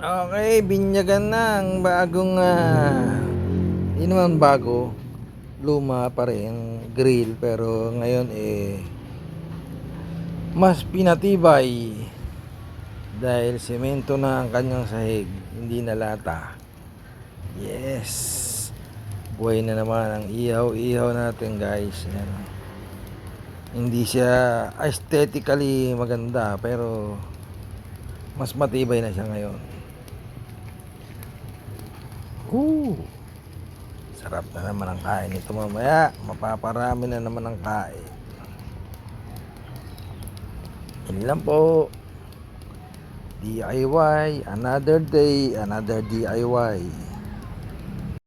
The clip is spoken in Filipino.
Okay, binyagan na ang bagong ah, hindi naman bago luma pa rin grill. Pero ngayon eh mas pinatibay dahil semento na ang kanyang sahig hindi na lata. Yes. Buhay na naman ang ihaw-ihaw natin guys. Yan. Hindi siya aesthetically maganda pero mas matibay na siya ngayon Woo! Sarap na naman ang kain nito mamaya. Mapaparami na naman ang kain. Yun lang po. DIY. Another day, another DIY.